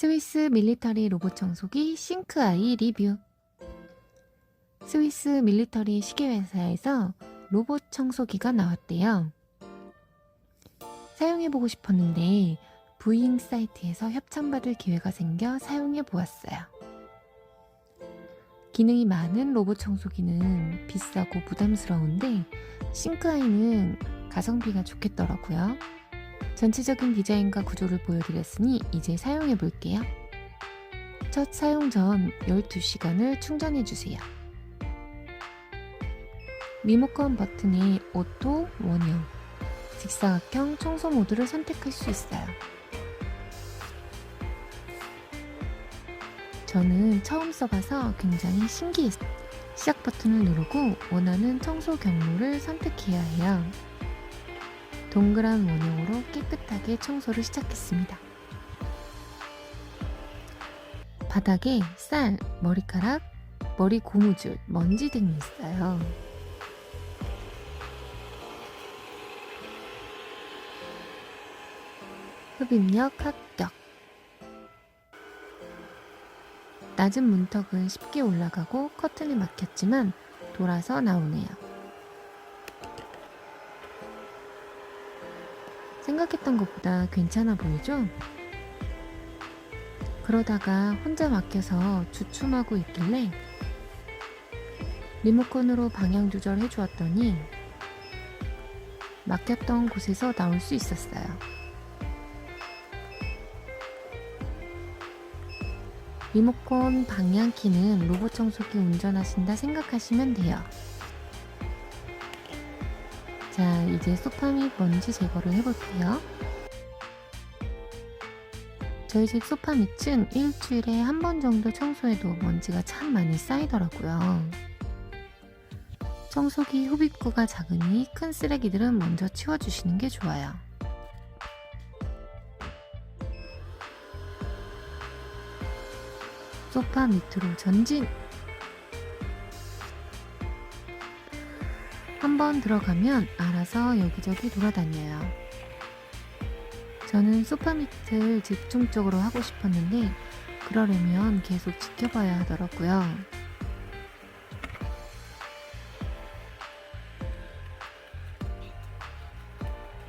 스위스 밀리터리 로봇 청소기 싱크아이 리뷰 스위스 밀리터리 시계회사에서 로봇 청소기가 나왔대요. 사용해보고 싶었는데 부잉 사이트에서 협찬받을 기회가 생겨 사용해보았어요. 기능이 많은 로봇 청소기는 비싸고 부담스러운데 싱크아이는 가성비가 좋겠더라고요. 전체적인 디자인과 구조를 보여드렸으니 이제 사용해 볼게요. 첫 사용 전 12시간을 충전해 주세요. 리모컨 버튼의 오토, 원형, 직사각형 청소 모드를 선택할 수 있어요. 저는 처음 써봐서 굉장히 신기했어요. 시작 버튼을 누르고 원하는 청소 경로를 선택해야 해요. 동그란 원형으로 깨끗하게 청소를 시작했습니다. 바닥에 쌀, 머리카락, 머리 고무줄, 먼지 등이 있어요. 흡입력 합격. 낮은 문턱은 쉽게 올라가고 커튼에 막혔지만 돌아서 나오네요. 생각했던 것보다 괜찮아 보이죠? 그러다가 혼자 막혀서 주춤하고 있길래 리모컨으로 방향 조절해 주었더니 막혔던 곳에서 나올 수 있었어요. 리모컨 방향키는 로봇 청소기 운전하신다 생각하시면 돼요. 자, 이제 소파 및 먼지 제거를 해볼게요. 저희 집 소파 밑은 일주일에 한 번 정도 청소해도 먼지가 참 많이 쌓이더라고요. 청소기 흡입구가 작으니 큰 쓰레기들은 먼저 치워주시는 게 좋아요. 소파 밑으로 전진! 한번 들어가면 알아서 여기저기 돌아다녀요. 저는 소파 밑을 집중적으로 하고 싶었는데 그러려면 계속 지켜봐야 하더라고요.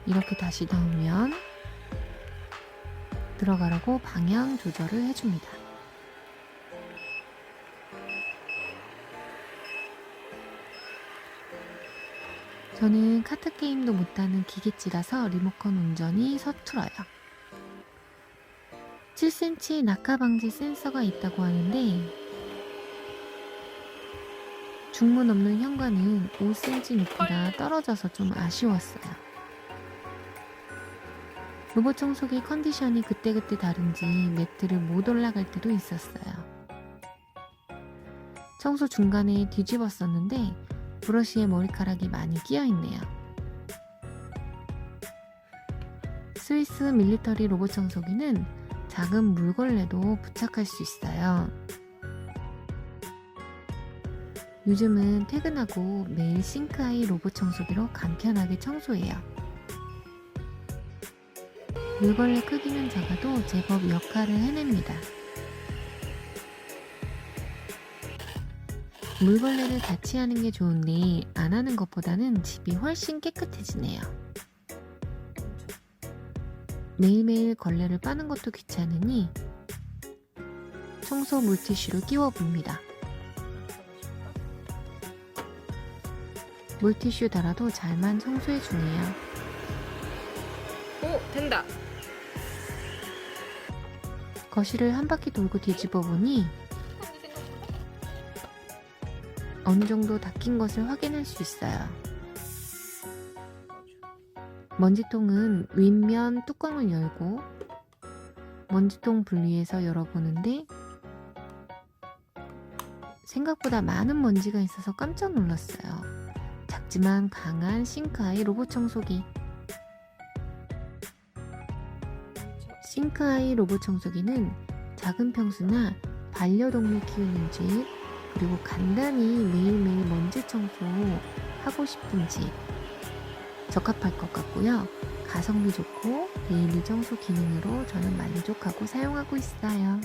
이렇게 다시 넣으면 들어가라고 방향 조절을 해줍니다. 저는 카트 게임도 못하는 기계치라서 리모컨 운전이 서툴어요. 7cm 낙하 방지 센서가 있다고 하는데 중문 없는 현관은 5cm 높이라 떨어져서 좀 아쉬웠어요. 로봇 청소기 컨디션이 그때그때 다른지 매트를 못 올라갈 때도 있었어요. 청소 중간에 뒤집었었는데 브러쉬에 머리카락이 많이 끼어 있네요. 스위스 밀리터리 로봇 청소기는 작은 물걸레도 부착할 수 있어요. 요즘은 퇴근하고 매일 싱크아이 로봇 청소기로 간편하게 청소해요. 물걸레 크기는 작아도 제법 역할을 해냅니다. 물걸레를 같이 하는 게 좋은데 안 하는 것보다는 집이 훨씬 깨끗해지네요. 매일매일 걸레를 빠는 것도 귀찮으니 청소 물티슈를 끼워 봅니다. 물티슈 달아도 잘만 청소해 주네요. 오 된다. 거실을 한 바퀴 돌고 뒤집어 보니 어느 정도 닦인 것을 확인할 수 있어요. 먼지통은 윗면 뚜껑을 열고 먼지통 분리해서 열어보는데 생각보다 많은 먼지가 있어서 깜짝 놀랐어요. 작지만 강한 싱크아이 로봇 청소기. 싱크아이 로봇 청소기는 작은 평수나 반려동물 키우는 집, 그리고 간단히 매일매일 먼지 청소 하고 싶은 집 적합할 것 같고요. 가성비 좋고 데일리 청소 기능으로 저는 만족하고 사용하고 있어요.